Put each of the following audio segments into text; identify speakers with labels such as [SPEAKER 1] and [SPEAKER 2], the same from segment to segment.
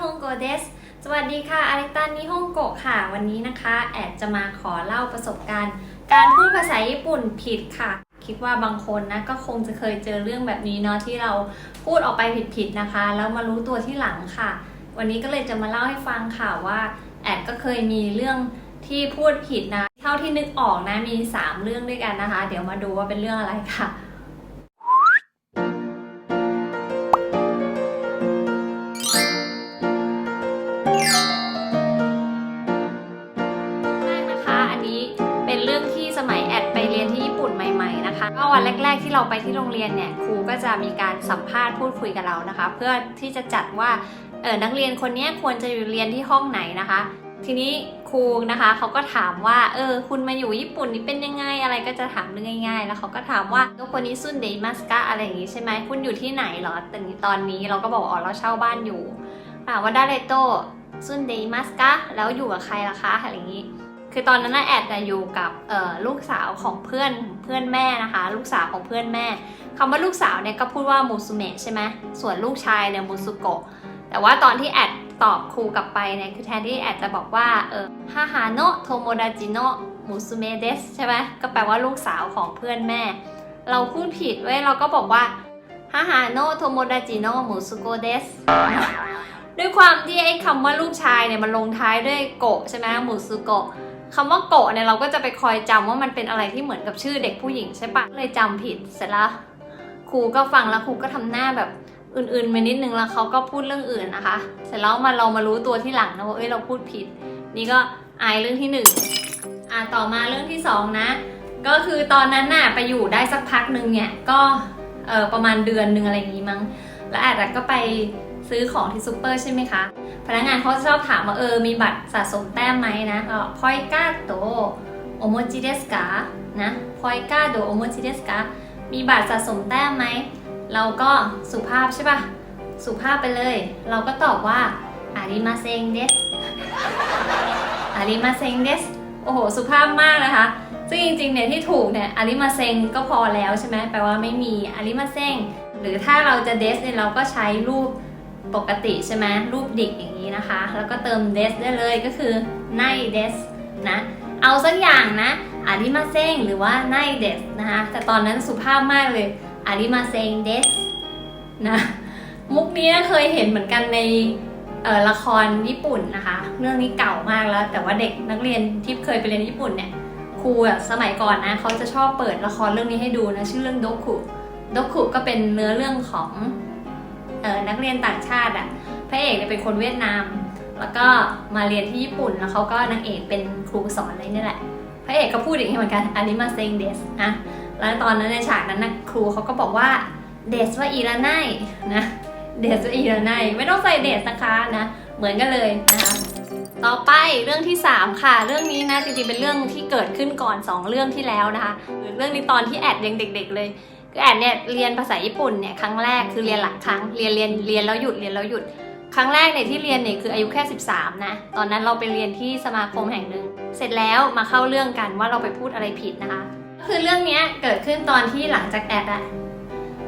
[SPEAKER 1] ฮงโกเดสสวัสดีค่ะอาริตันนิฮงโกะค่ะ วันนี้นะคะ แอดจะมาขอเล่าประสบการณ์ การพูดภาษาญี่ปุ่นผิดค่ะ คิดว่าบางคนนะก็คงจะเคยเจอเรื่องแบบนี้เนาะที่เราพูดออกไปผิดๆนะคะ แล้วมารู้ตัวที่หลังค่ะ วันนี้ก็เลยจะมาเล่าให้ฟังค่ะว่า แอดก็เคยมีเรื่องที่พูดผิดนะ เท่าที่นึกออกนะมี 3 เรื่องด้วยกันนะคะ เดี๋ยวมาดูว่าเป็นเรื่องอะไรค่ะ ก็วันแรก ๆ ที่เราไปที่โรงเรียนเนี่ยครูก็จะมีการสัมภาษณ์พูดคุยกับเรานะคะ เพื่อที่จะจัดว่าเออนักเรียนคนนี้ควรจะอยู่เรียนที่ห้องไหนนะคะ ทีนี้ครูนะคะเขาก็ถามว่าเออคุณมาอยู่ญี่ปุ่นนี่เป็นยังไงอะไรก็จะถามเรื่องง่ายๆ แล้วเขาก็ถามว่าตัวคนนี้ซุนเดมัสกะอะไรอย่างงี้ใช่ไหมคุณอยู่ที่ไหนเหรอแต่ตอนนี้เราก็บอกอ๋อเราเช่าบ้านอยู่ถามว่าได้เลโตซุนเดมัสกะแล้วอยู่กับใครล่ะคะอะไรอย่างงี้ คือตอนนั้นแอดน่ะอยู่กับลูกสาวของเพื่อนเพื่อนแม่นะคะ ลูกสาวของเพื่อนแม่คำว่าลูกสาวเนี่ยก็พูดว่ามูซุเมะใช่ไหมส่วนลูกชายเนี่ยมูซุโกะแต่ว่าตอนที่แอดตอบครูกลับไปเนี่ยคือแทนที่แอดจะบอกว่าเออฮาฮาโนะโทโมดาจิโนะมูซุเมเดสใช่ไหมก็แปลว่าลูกสาวของเพื่อนแม่ เราพูดผิดเว้ยเราก็บอกว่าฮาฮาโนะโทโมดาจิโนะมูซุโกเดสด้วยความที่ไอ้คำว่าลูกชายเนี่ยมันลงท้ายด้วยโกะใช่ไหมมูซุโกะ คำว่าโกะเนี่ยเราก็จะไปคอยจำว่ามันเป็นอะไรที่เหมือนกับชื่อเด็กผู้หญิงใช่ปะเลยจำผิดเสร็จแล้วครูก็ฟังแล้วครูก็ทำหน้าแบบอื่นๆไปนิดนึงแล้วเขาก็พูดเรื่องอื่นนะคะ เสร็จแล้วมาเรามารู้ตัวที่หลังนะว่าเอ้ยเราพูดผิด นี่ก็อายเรื่องที่หนึ่งอะต่อมาเรื่องที่สองนะ ก็คือตอนนั้นน่ะไปอยู่ได้สักพักหนึ่งเนี่ยก็เออประมาณเดือนหนึ่งอะไรอย่างงี้มั้ง แล้วอาจจะก็ไป ซื้อของที่ซูเปอร์ใช่ไหมคะ พนักงานเขาจะชอบถามว่าเออมีบัตรสะสมแต้มไหมนะก็พอยกาโตโอโมจิเดสกานะพอยกาโดโอโมจิเดสกามีบัตรสะสมแต้มไหม เราก็สุภาพใช่ปะสุภาพไปเลย เราก็ตอบว่าอาริมาเซงเดสอาริมาเซงเดสโอ้โห สุภาพมากนะคะ ซึ่งจริงๆ เนี่ยที่ถูกเนี่ยอาริมาเซงก็พอแล้วใช่ไหมแปลว่าไม่มีอาริมาเซงหรือถ้าเราจะเดสเนี่ยเราก็ใช้รูป ปกติใช่ไหมรูปดิกอย่างนี้นะคะ แล้วก็เติม des ได้เลยก็คือไน des นะ เอาสักอย่างนะอาริมาเซงหรือว่าไน des นะคะ แต่ตอนนั้นสุภาพมากเลยอาริมาเซง des นะ มุกนี้เคยเห็นเหมือนกันในเอ่อละครญี่ปุ่นนะคะ เรื่องนี้เก่ามากแล้ว แต่ว่าเด็กนักเรียนที่เคยไปเรียนญี่ปุ่นเนี่ยครูอะสมัยก่อนนะเขาจะชอบเปิดละครเรื่องนี้ให้ดูนะ ชื่อเรื่องโดคุโดคุก็เป็นเนื้อเรื่องของเอ่อ นักเรียนต่างชาติอะพระเอกเนี่ยเป็นคนเวียดนาม แล้วก็มาเรียนที่ญี่ปุ่นแล้วเขาก็นางเอกเป็นครูสอนอะไรนี่แหละพระเอกก็พูดอย่างนี้เหมือนกันอันนี้มาเซงเดสนะแล้วตอนนั้นในฉากนั้นนะครูเขาก็บอกว่าเดสว่าอีระไนนะเดสว่าอีระไนไม่ต้องใส่เดสนะคะนะเหมือนกันเลยนะคะต่อไปเรื่องที่ 3 ค่ะ เรื่องนี้นะจริงๆเป็นเรื่องที่เกิดขึ้นก่อน 2 เรื่องที่แล้วนะคะเรื่องนี้ตอนที่แอดยังเด็ก ๆ เลย คือแอนเนี่ยเรียนภาษาญี่ปุ่นเนี่ยครั้งแรกคือเรียนหลักครั้งเรียนเรียนเรียนแล้วหยุดเรียนแล้วหยุด ครั้งแรกเนี่ยที่เรียนเนี่ยคืออายุแค่ 13 นะ ตอนนั้นเราไปเรียนที่สมาคมแห่งหนึ่ง เสร็จแล้วมาเข้าเรื่องกันว่าเราไปพูดอะไรผิดนะคะ คือเรื่องเนี้ยเกิดขึ้นตอนที่หลังจากแอดอะ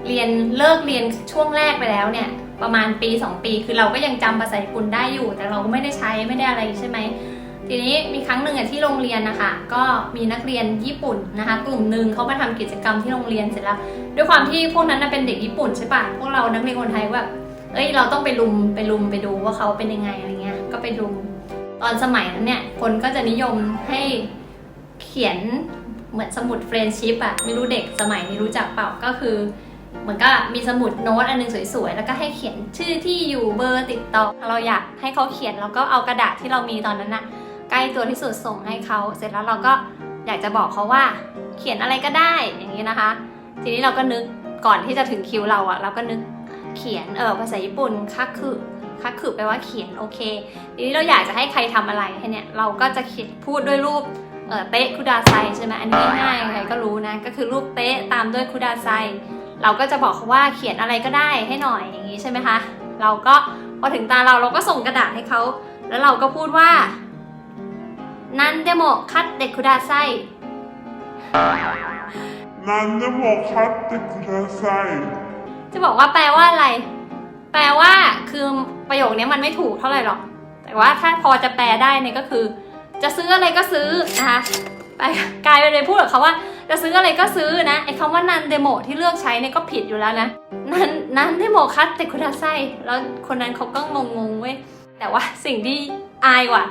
[SPEAKER 1] เรียนเลิกเรียนช่วงแรกไปแล้วเนี่ยประมาณปี 2 ปี คือเราก็ยังจำภาษาญี่ปุ่นได้อยู่ แต่เราก็ไม่ได้ใช้ไม่ได้อะไรใช่ไหม ทีนี้มีครั้งหนึ่งที่โรงเรียนนะคะ ก็มีนักเรียนญี่ปุ่นนะคะ กลุ่มหนึ่งเขามาทำกิจกรรมที่โรงเรียนเสร็จแล้ว ด้วยความที่พวกนั้นเป็นเด็กญี่ปุ่นใช่ปะพวกเรานักเรียนคนไทยแบบเอ้ยเราต้องไปลุมไปลุมไปดูว่าเขาเป็นยังไงอะไรเงี้ย ก็ไปลุมตอนสมัยนั้นเนี่ยคนก็จะนิยมให้เขียนเหมือนสมุดเฟรนชิพอะไม่รู้เด็กสมัยนี้รู้จักเปล่าก็คือ เหมือนก็มีสมุดโน้ตอันหนึงสวยๆ แล้วก็ให้เขียนชื่อที่อยู่เบอร์ติดต่อเราอยากให้เขาเขียนเราก็เอากระดาษที่เรามีตอนนั้นนะ ใกล้ตัวที่สุดส่งให้เขาเสร็จแล้วเราก็อยากจะบอกเขาว่าเขียนอะไรก็ได้อย่างนี้นะคะ ทีนี้เราก็นึกก่อนที่จะถึงคิวเราอะเราก็นึกเขียนเออภาษาญี่ปุ่นคักคือคักคือแปลว่าเขียนโอเค ทีนี้เราอยากจะให้ใครทำอะไรให้เนี่ยเราก็จะเขียนพูดด้วยรูปเออเตะคุดาไซใช่ไหมอันนี้ง่ายใครก็รู้นะก็คือรูปเตะตามด้วยคุดาไซเราก็จะบอกเขาว่าเขียนอะไรก็ได้ให้หน่อยอย่างนี้ใช่ไหมคะ เราก็พอถึงตาเราเราก็ส่งกระดาษให้เขาแล้วเราก็พูดว่า นันเดโมคัตเดคุดาไซ
[SPEAKER 2] 何でも買ってください。
[SPEAKER 1] จะบอกว่าแปลว่าอะไร แปลว่าคือประโยคนี้มันไม่ถูกเท่าไหร่หรอก แต่ว่าถ้าพอจะแปลได้เนี่ยก็คือ จะซื้ออะไรก็ซื้อนะคะไปกลายไปเลยพูดกับเขาว่า จะซื้ออะไรก็ซื้อนะไอ้คำว่านันเดโมที่เลือกใช้เนี่ยก็ผิดอยู่แล้วนะนันนันเดโมคัตแต่คุณาไซแล้วคนนั้นเขาก็งงงๆเว้ยแต่ว่าสิ่งที่ อายกว่า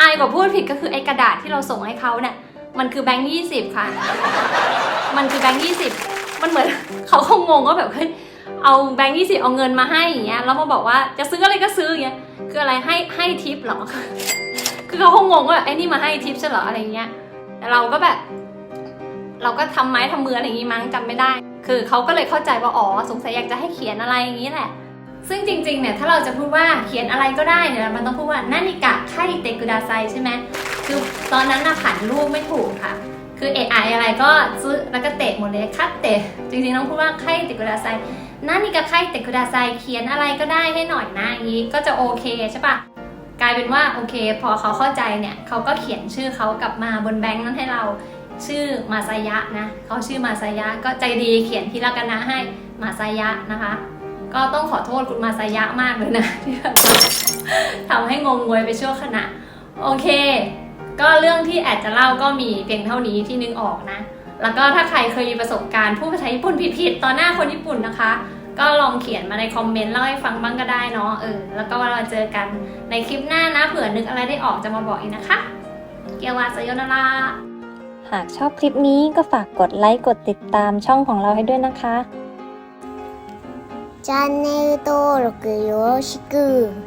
[SPEAKER 1] อายกว่าพูดผิดก็คือไอ้กระดาษที่เราส่งให้เขาเนี่ยมันคือแบงค์ยี่สิบค่ะ มันคือแบงค์ยี่สิบมันเหมือนเขาคงงงว่าแบบเฮ้ยเอาแบงค์ยี่สิบเอาเงินมาให้อย่างเงี้ยแล้วมาบอกว่าจะซื้ออะไรก็ซื้ออย่างเงี้ยคืออะไรให้ให้ทิปเหรอ คือเขาคงงงว่าไอ้นี่มาให้ทิปใช่เหรออะไรเงี้ยแต่เราก็แบบ เราก็ทำไม้ทำมืออะไรอย่างงี้มั้งจำไม่ได้ คือเขาก็เลยเข้าใจว่าอ๋อสงสัยอยากจะให้เขียนอะไรอย่างนี้แหละ ซึ่งจริงๆ เนี่ย ถ้าเราจะพูดว่าเขียนอะไรก็ได้เนี่ย มันต้องพูดว่านานิกะไคเตกุดาไซใช่ไหม คือตอนนั้นน่ะผันรูปไม่ถูกค่ะ คือเอไออะไรก็ซื้อแล้วก็เตะหมดเลยคัดเตะ จริงๆ ต้องพูดว่าไคเตกุดาไซนานิกะไคเตกุดาไซเขียนอะไรก็ได้ให้หน่อยนะอย่างนี้ก็จะโอเคใช่ปะกลายเป็นว่าโอเค พอเขาเข้าใจเนี่ยเขาก็เขียนชื่อเขากลับมาบนแบงค์นั้นให้เราชื่อมาซายะนะเขาชื่อมาซายะก็ใจดีเขียนพิรากนะให้มาซายะนะคะ ก็ต้องขอโทษคุณมาซายะมากเลยนะที่แบบทำให้งงงวยไปชั่วขณะ โอเค ก็เรื่องที่แอดจะเล่าก็มีเพียงเท่านี้ที่นึกออกนะ แล้วก็ถ้าใครเคยมีประสบการณ์พูดภาษาญี่ปุ่นผิดๆต่อหน้าคนญี่ปุ่นนะคะ ก็ลองเขียนมาในคอมเมนต์เล่าให้ฟังบ้างก็ได้เนาะเออแล้วก็เราเจอกันในคลิปหน้านะเผื่อนึกอะไรได้ออกจะมาบอกอีกนะคะ เกียววาซโยนารา
[SPEAKER 2] หากชอบคลิปนี้ก็ฝากกดไลค์กดติดตามช่องของเราให้ด้วยนะคะ
[SPEAKER 3] チャンネル登録よろしく。